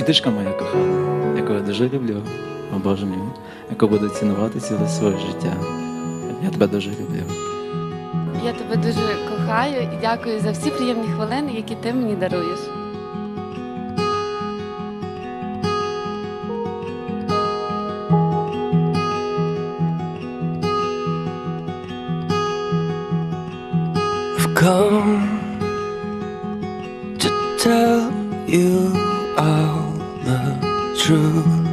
І дочка моя кохана, яку я дуже люблю, о Боже мій, яку буду цінувати ціле своє життя. Я тебе дуже люблю. Я тебе дуже кохаю і дякую за всі приємні хвилини, які ти мені даруєш. I've come to tell you all the truth.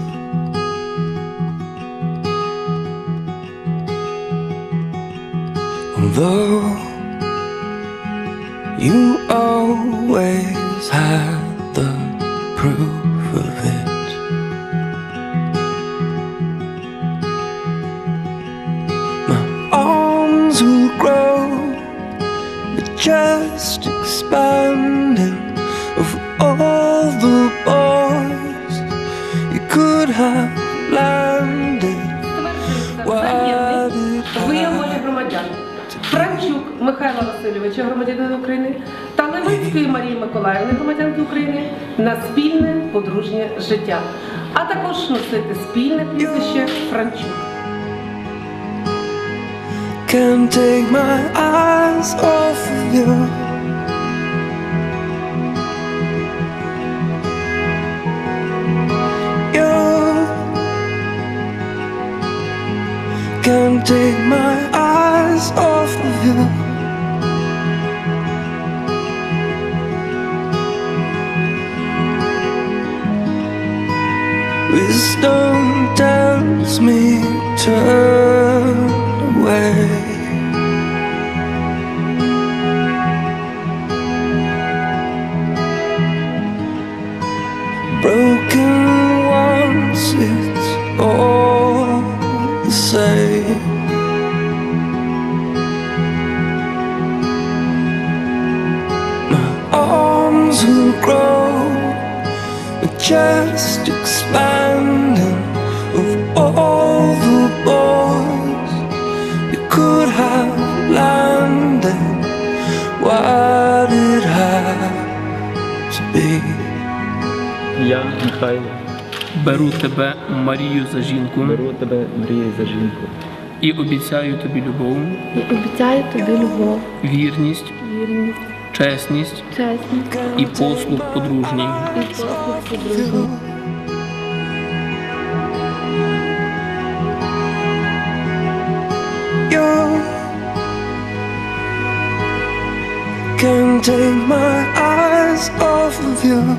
Although you always had the proof of it. My arms will grow but just expanding have landed. Виявлення громадян Франчук Михайла Васильовича, громадянина України, та Левицької Марії Миколаївни, громадянки України, на спільне подружнє життя, а також носити спільне прізвище Франчук. can't take my eyes off of you? You can't take my eyes off of you. Wisdom tells me turn away. Broken once, it's all will grow with just expanding of all the boys you could have landed. Why did it have to be? Я, Михайло, Беру тебе, Марію, за жінку беру тебе, мрію за жінку. і обіцяю тобі любов, І обіцяю тобі любов, вірність, вірність, чесність чесність і послуг подружній. і послуг подружній. Can't take my eyes off of you.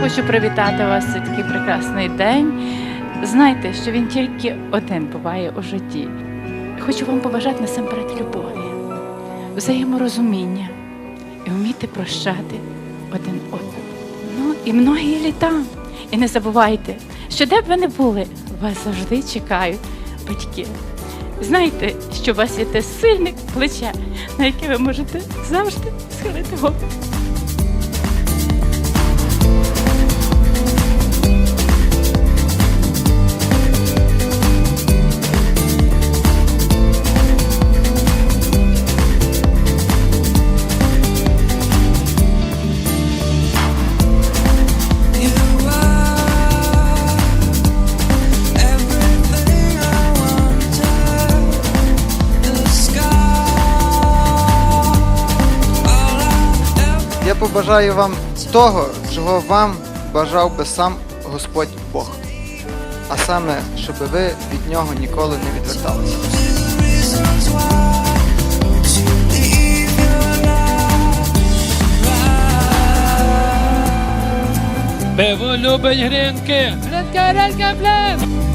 Хочу привітати вас в цей такий прекрасний день. Знайте, що він тільки один буває у житті. Хочу вам побажати насамперед любові, взаєморозуміння і вміти прощати один одного. Ну і многі літа. І не забувайте, що де б ви не були, вас завжди чекають батьки. Знайте, що у вас є те сильне плече, на яке ви можете завжди схилити голову. Побажаю вам того, чого вам бажав би сам Господь Бог. А саме, щоб ви від нього ніколи не відверталися. Пиво любить грінки. Грінка, грінка, блин!